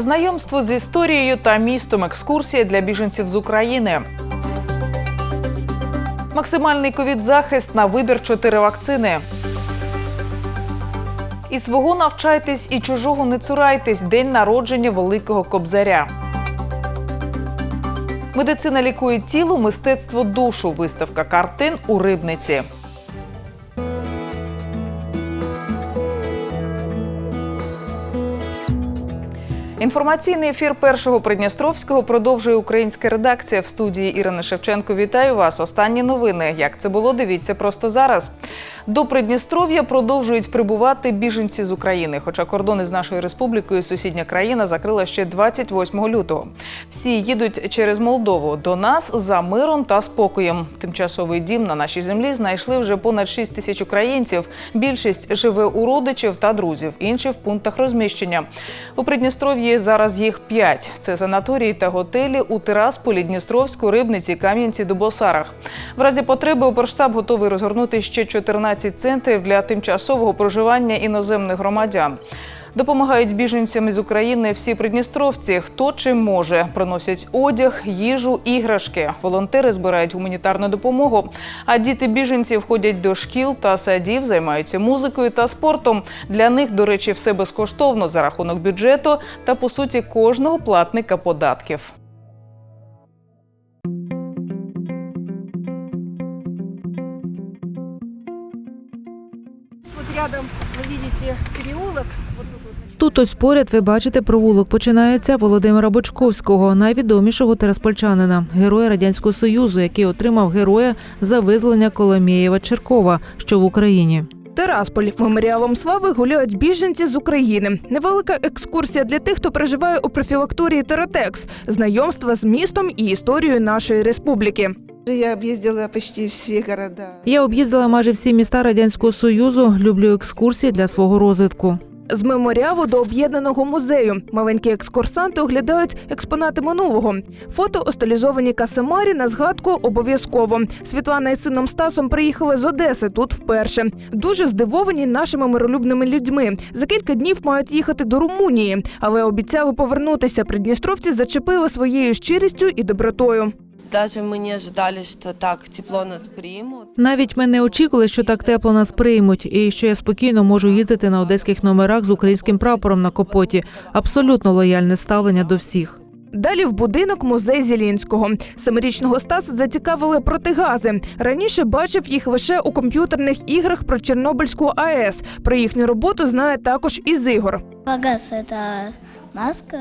Знайомство з історією та містом екскурсія для біженців з України. Максимальний ковід-захист на вибір чотири вакцини. І свого навчайтесь, і чужого не цурайтесь. День народження Великого Кобзаря. Медицина лікує тіло, мистецтво душу. Виставка картин у рибниці. Інформаційний ефір першого Придністровського продовжує українська редакція в студії Ірини Шевченко. Вітаю вас. Останні новини. Як це було, дивіться просто зараз. До Придністров'я продовжують прибувати біженці з України. Хоча кордони з нашою республікою сусідня країна закрила ще 28 лютого. Всі їдуть через Молдову до нас за миром та спокоєм. Тимчасовий дім на нашій землі знайшли вже понад 6 тисяч українців. Більшість живе у родичів та друзів, інші в пунктах розміщення. У Придністров'ї зараз їх п'ять. Це санаторії та готелі у Тирасполі, Дністровську, Рибниці, Кам'янці, Дубосарах. В разі потреби Укрштаб готовий розгорнути ще 14 центрів для тимчасового проживання іноземних громадян. Допомагають біженцям із України всі придністровці, хто чим може. Приносять одяг, їжу, іграшки. Волонтери збирають гуманітарну допомогу. А діти біженців ходять до шкіл та садів, займаються музикою та спортом. Для них, до речі, все безкоштовно за рахунок бюджету та по суті кожного платника податків. Рядом вы видите переулок. Тут ось поряд ви бачите провулок. Починається Володимира Бочковського, найвідомішого тераспольчанина, героя радянського союзу, який отримав героя за визволення Коломієва Черкова, що в Україні. Терасполь меморіалом слави гуляють біженці з України. Невелика екскурсія для тих, хто проживає у профілакторії Тератекс, знайомства з містом і історією нашої республіки. Я об'їздила почти всі міста. Я об'їздила майже всі міста радянського союзу. Люблю екскурсії для свого розвитку. З меморіалу до об'єднаного музею маленькі екскурсанти оглядають експонати минулого. Фото у стилізованій касемарі на згадку обов'язково. Світлана із сином Стасом приїхали з Одеси тут вперше. Дуже здивовані нашими миролюбними людьми. За кілька днів мають їхати до Румунії, але обіцяли повернутися. Придністровці зачепили своєю щирістю і добротою. Даже мы не ожидали, что так тепло нас примут. Навіть ми не очікували, що так тепло нас приймуть, і що я спокійно можу їздити на одеських номерах з українським прапором на капоті. Абсолютно лояльне ставлення до всіх. Далі в будинок музей Зілінського. Семирічного Стаса зацікавили протигази. Раніше бачив їх лише у комп'ютерних іграх про Чорнобильську АЕС. Про їхню роботу знає також і Зигор. Погас – это маска.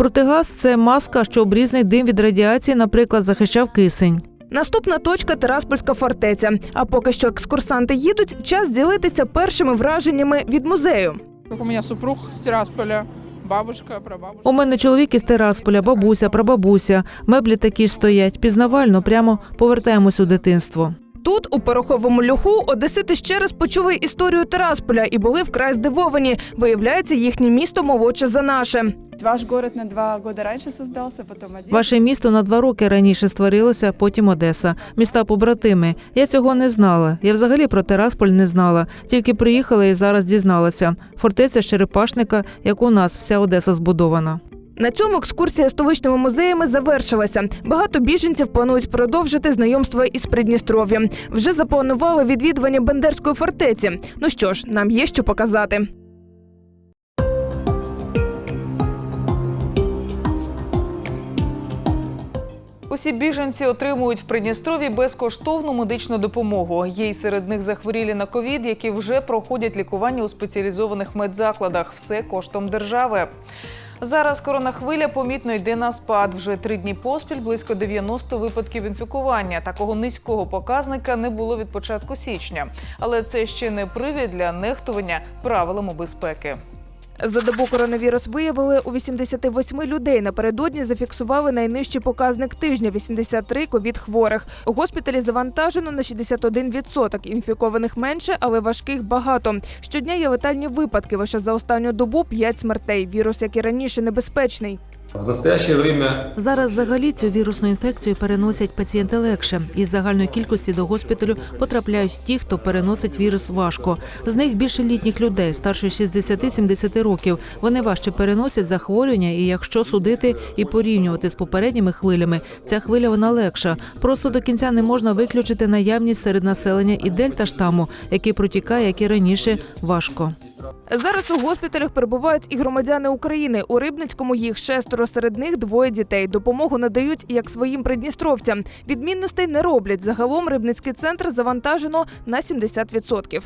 Протигаз це маска, що обрізний дим від радіації, наприклад, захищав кисень. Наступна точка Тераспольська фортеця. А поки що екскурсанти їдуть, час ділитися першими враженнями від музею. У меня супруг с Тирасполя, бабушка, прабабушка. У мене чоловік із Терасполя, бабуся, прабабуся. Меблі такі ж стоять. Пізнавально, прямо повертаємось у дитинство. Тут, у пороховому льоху, одесити ще раз почули історію Терасполя і були вкрай здивовані. Виявляється, їхнє місто молодше за наше. Ваш город на два года раньше создался, потом один. Ваше місто на два роки раніше створилося, потім Одеса. Міста побратими. Я цього не знала. Я взагалі про Терасполь не знала. Тільки приїхала і зараз дізналася. Фортеця Черепашника, як у нас вся Одеса збудована. На цьому екскурсія столичними музеями завершилася. Багато біженців планують продовжити знайомство із Придністров'ям. Вже запланували відвідування Бендерської фортеці. Ну що ж, нам є що показати. Усі біженці отримують в Придністрові безкоштовну медичну допомогу. Є й серед них захворілі на ковід, які вже проходять лікування у спеціалізованих медзакладах. Все коштом держави. Зараз коронахвиля помітно йде на спад. Вже три дні поспіль близько 90 випадків інфікування. Такого низького показника не було від початку січня. Але це ще не привід для нехтування правилами безпеки. За добу коронавірус виявили у 88 людей. Напередодні зафіксували найнижчий показник тижня 83 ковід хворих. Госпіталі завантажено на 61%. Інфікованих менше, але важких багато. Щодня є летальні випадки. Лише за останню добу 5 смертей. Вірус, як і раніше, небезпечний. В настоящее время Зараз взагалі цю вірусну інфекцію переносять пацієнти легше. Із загальної кількості до госпіталю потрапляють ті, хто переносить вірус важко. З них більше літніх людей, старше 60-70 років. Вони важче переносять захворювання, і якщо судити і порівнювати з попередніми хвилями, ця хвиля вона легша. Просто до кінця не можна виключити наявність серед населення і дельта штаму, який протікає, як і раніше, важко. Зараз у госпіталях перебувають і громадяни України. У Рибницькому їх шестеро серед них двоє дітей. Допомогу надають як своїм придністровцям. Відмінностей не роблять. Загалом Рибницький центр завантажено на 70%.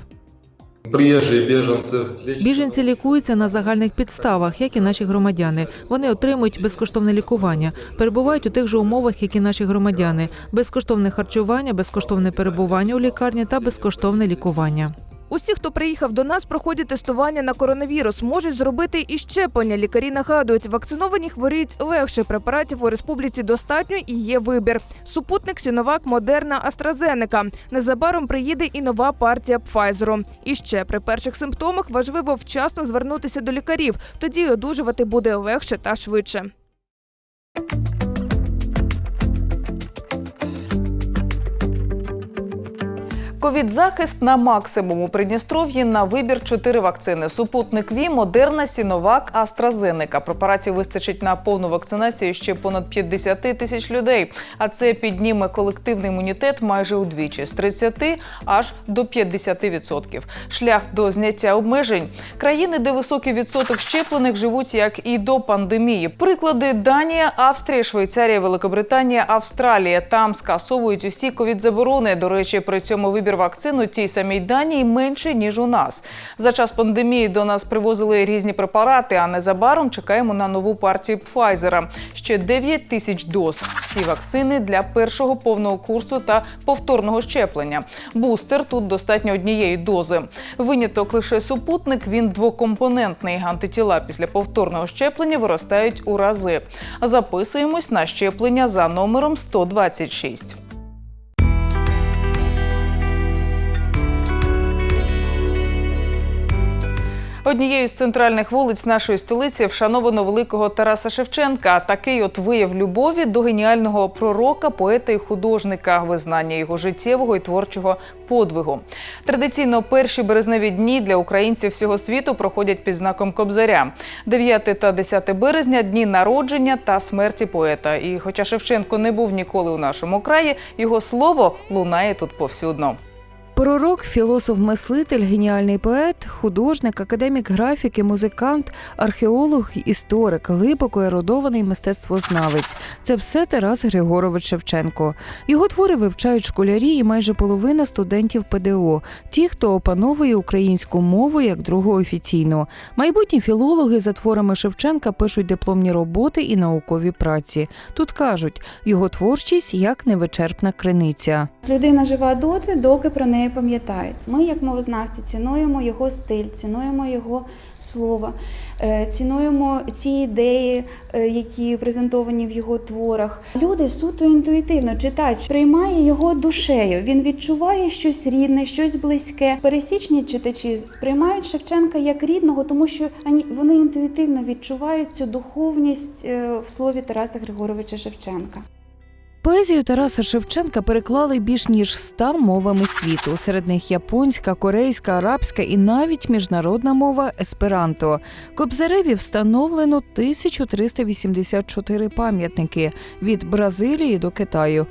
приезжие беженцы Біженці лікуються на загальних підставах, як і наші громадяни. Вони отримують безкоштовне лікування, перебувають у тих же умовах, як і наші громадяни: безкоштовне харчування, безкоштовне перебування у лікарні та безкоштовне лікування. Усі, хто приїхав до нас, проходять тестування на коронавірус, можуть зробити і щеплення. Лікарі нагадують, вакциновані хворіють легше. Препаратів у республіці достатньо і є вибір. Супутник Сіновак, Модерна, Астразенека. Незабаром приїде і нова партія Пфайзеру. І ще при перших симптомах важливо вчасно звернутися до лікарів. Тоді одужувати буде легше та швидше. Ковід-захист на максимум у Придністров'ї на вибір чотири вакцини: супутник Ві, Модерна, Сіновак, Астразенека. Препаратів вистачить на повну вакцинацію ще понад 50 тисяч людей. А це підніме колективний імунітет майже удвічі з 30 аж до 50%. Шлях до зняття обмежень. Країни, де високий відсоток щеплених, живуть як і до пандемії. Приклади Данія, Австрія, Швейцарія, Великобританія, Австралія. Там скасовують усі ковід-заборони. До речі, при цьому вибір вакцин у тій самій Данії менше ніж у нас. За час пандемії до нас привозили різні препарати. А незабаром чекаємо на нову партію Пфайзера. Ще 9 тисяч доз. Всі вакцини для першого повного курсу та повторного щеплення. Бустер тут достатньо однієї дози. Виняток лише супутник. Він двокомпонентний. Антитіла після повторного щеплення виростають у рази. Записуємось на щеплення за номером 126. Однією з центральних вулиць нашої столиці вшановано великого Тараса Шевченка. Такий от вияв любові до геніального пророка, поета і художника, визнання його життєвого і творчого подвигу. Традиційно перші березневі дні для українців всього світу проходять під знаком Кобзаря. 9 та 10 березня дні народження та смерті поета. І хоча Шевченко не був ніколи у нашому краї, його слово лунає тут повсюдно. Пророк, філософ-мислитель, геніальний поет, художник, академік графіки, музикант, археолог, історик, глибоко ерудований мистецтвознавець. Це все Тарас Григорович Шевченко. Його твори вивчають школярі і майже половина студентів ПДО, ті, хто опановує українську мову як другу офіційну. Майбутні філологи за творами Шевченка пишуть дипломні роботи і наукові праці. Тут кажуть, його творчість як невичерпна криниця. Людина жива доти, доки про неї пам'ятають. Ми, як мовознавці, цінуємо його стиль, цінуємо його слово, е, цінуємо ці ідеї, е, які презентовані в його творах. Люди суто інтуїтивно читач приймає його душею. Він відчуває щось рідне, щось близьке. Пересічні читачі сприймають Шевченка як рідного, тому що вони інтуїтивно відчувають цю духовність е, в слові Тараса Григоровича Шевченка. Поезію Тараса Шевченка переклали більш ніж ста мовами світу. Серед них японська, корейська, арабська і навіть міжнародна мова есперанто. Кобзареві встановлено 1384 пам'ятники від Бразилії до Китаю.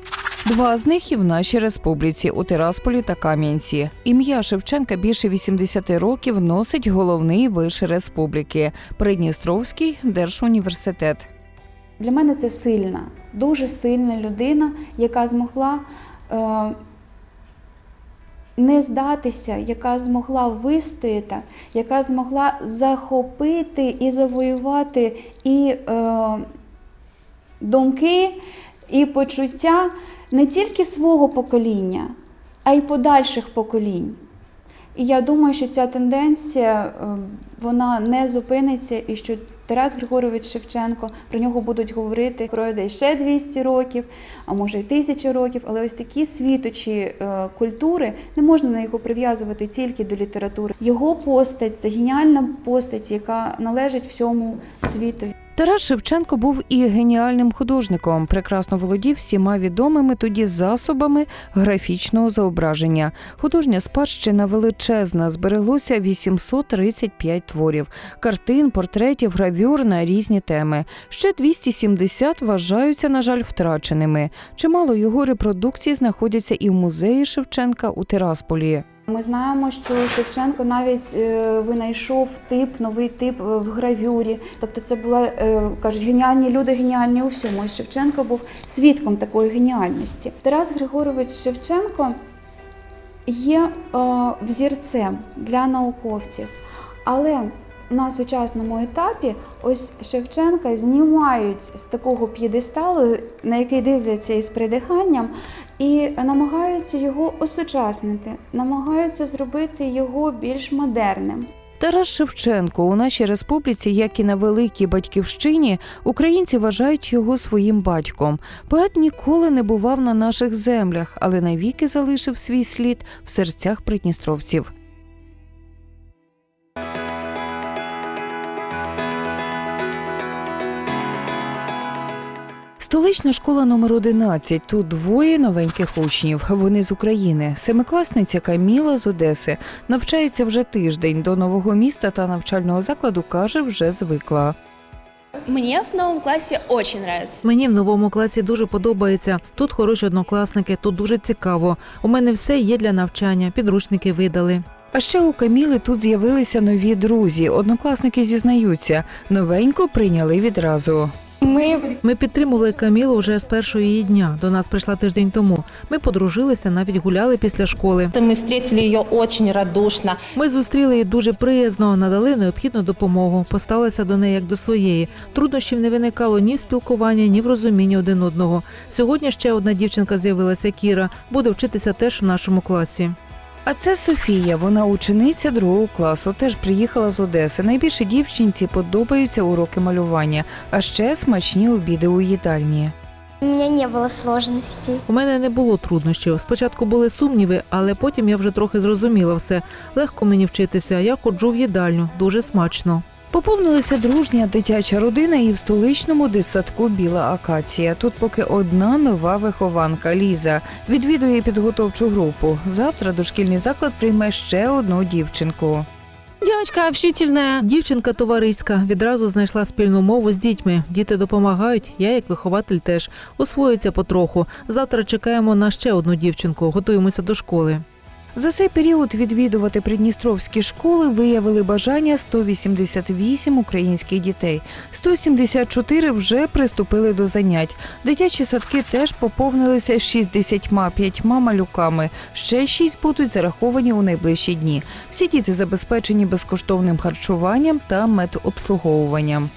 Два з них і в нашій республіці у Тирасполі та Кам'янці. Ім'я Шевченка більше 80 років носить головний виш республіки Придністровський держуніверситет. Для мене це сильна, дуже сильна людина, яка змогла е, не здатися, яка змогла вистояти, яка змогла захопити і завоювати і е, думки, і почуття не тільки свого покоління, а й подальших поколінь. І я думаю, що ця тенденція е, вона не зупиниться, і що Тарас Григорович Шевченко про нього будуть говорити пройде ще 200 років, а може й тисячу років. Але ось такі світочі е, культури не можна на його прив'язувати тільки до літератури. Його постать це геніальна постать, яка належить всьому світу. Тарас Шевченко був і геніальним художником, прекрасно володів всіма відомими тоді засобами графічного зображення. Художня спадщина величезна, збереглося 835 творів, картин, портретів, гравюр на різні теми. Ще 270 вважаються, на жаль, втраченими. Чимало його репродукцій знаходяться і в музеї Шевченка у Тирасполі. Ми знаємо, що Шевченко навіть е, винайшов тип, новий тип е, в гравюрі. Тобто, це була е, кажуть, геніальні люди, геніальні у всьому. І Шевченко був свідком такої геніальності. Тарас Григорович Шевченко є взірцем для науковців, але на сучасному етапі ось Шевченка знімають з такого п'єдесталу, на який дивляться із придиханням, і намагаються його осучаснити, намагаються зробити його більш модерним. Тарас Шевченко у нашій республіці, як і на великій батьківщині, українці вважають його своїм батьком. Поет ніколи не бував на наших землях, але навіки залишив свій слід в серцях придністровців. Столична школа номер 11 Тут двоє новеньких учнів. Вони з України. Семикласниця Каміла з Одеси навчається вже тиждень. До нового міста та навчального закладу каже, вже звикла. Мне в новом классе очень нравится. Мені в новому класі дуже подобається. Тут хороші однокласники, тут дуже цікаво. У мене все є для навчання, підручники видали. А ще у Каміли тут з'явилися нові друзі. Однокласники зізнаються, новеньку прийняли відразу. Ми підтримували Камілу вже з першого її дня. До нас прийшла тиждень тому. Ми подружилися, навіть гуляли після школи. мы встретили ее очень радушно. Ми зустріли її дуже приязно, надали необхідну допомогу, поставилися до неї як до своєї. Труднощів не виникало ні в спілкуванні, ні в розумінні один одного. Сьогодні ще одна дівчинка з'явилася Кіра, буде вчитися теж в нашому класі. А це Софія. Вона учениця другого класу. Теж приїхала з Одеси. Найбільше дівчинці подобаються уроки малювання, а ще смачні обіди у їдальні. У мене не було сложностей. У мене не було труднощів. Спочатку були сумніви, але потім я вже трохи зрозуміла все. Легко мені вчитися. Я ходжу в їдальню, дуже смачно. Поповнилася дружня дитяча родина і в столичному дитсадку Біла Акація. Тут поки одна нова вихованка Ліза відвідує підготовчу групу. Завтра дошкільний заклад прийме ще одну дівчинку. Дівчинка общительна. Дівчинка товариська відразу знайшла спільну мову з дітьми. Діти допомагають. Я, як вихователь, теж освоюється потроху. Завтра чекаємо на ще одну дівчинку. Готуємося до школи. За цей період відвідувати придністровські школи виявили бажання 188 українських дітей. 174 вже приступили до занять. Дитячі садки теж поповнилися 65 малюками. Ще 6 будуть зараховані у найближчі дні. Всі діти забезпечені безкоштовним харчуванням та медобслуговуванням.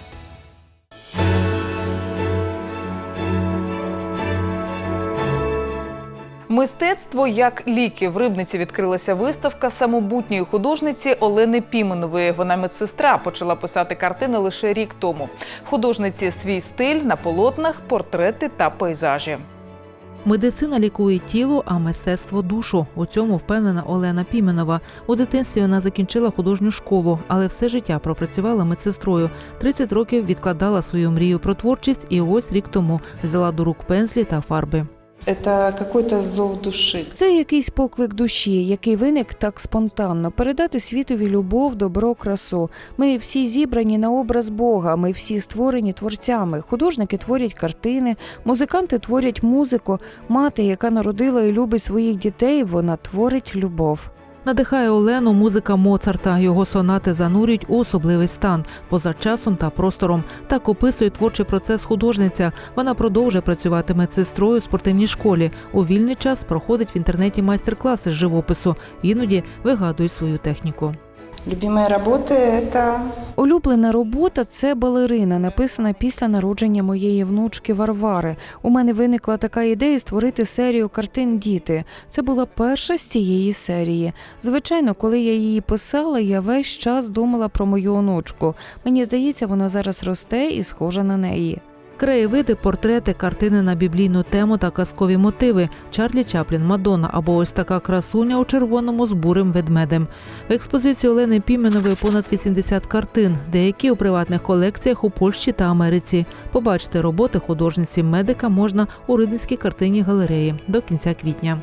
Мистецтво як ліки в рибниці відкрилася виставка самобутньої художниці Олени Піменової. Вона медсестра почала писати картини лише рік тому. Художниці свій стиль на полотнах, портрети та пейзажі. Медицина лікує тіло, а мистецтво душу. У цьому впевнена Олена Піменова. У дитинстві вона закінчила художню школу, але все життя пропрацювала медсестрою. 30 років відкладала свою мрію про творчість, і ось рік тому взяла до рук пензлі та фарби. Это какой-то зов души. Це якийсь поклик душі, який виник так спонтанно. Передати світові любов, добро, красу. Ми всі зібрані на образ Бога. Ми всі створені творцями. Художники творять картини, музиканти творять музику. Мати, яка народила і любить своїх дітей, вона творить любов. Надихає Олену музика Моцарта. Його сонати занурюють у особливий стан поза часом та простором. Так описує творчий процес художниця. Вона продовжує працювати медсестрою в спортивній школі. У вільний час проходить в інтернеті майстер-класи з живопису. Іноді вигадує свою техніку. Любимые работы – это Улюблена робота це балерина, написана після народження моєї внучки Варвари. У мене виникла така ідея створити серію картин Діти. Це була перша з цієї серії. Звичайно, коли я її писала, я весь час думала про мою онучку. Мені здається, вона зараз росте і схожа на неї. Краєвиди, портрети, картини на біблійну тему та казкові мотиви. Чарлі Чаплін, Мадонна або ось така красуня у червоному з бурим ведмедем. В експозиції Олени Піменової понад 80 картин, деякі у приватних колекціях у Польщі та Америці. Побачити роботи художниці медика можна у Рибницькій картині галереї до кінця квітня.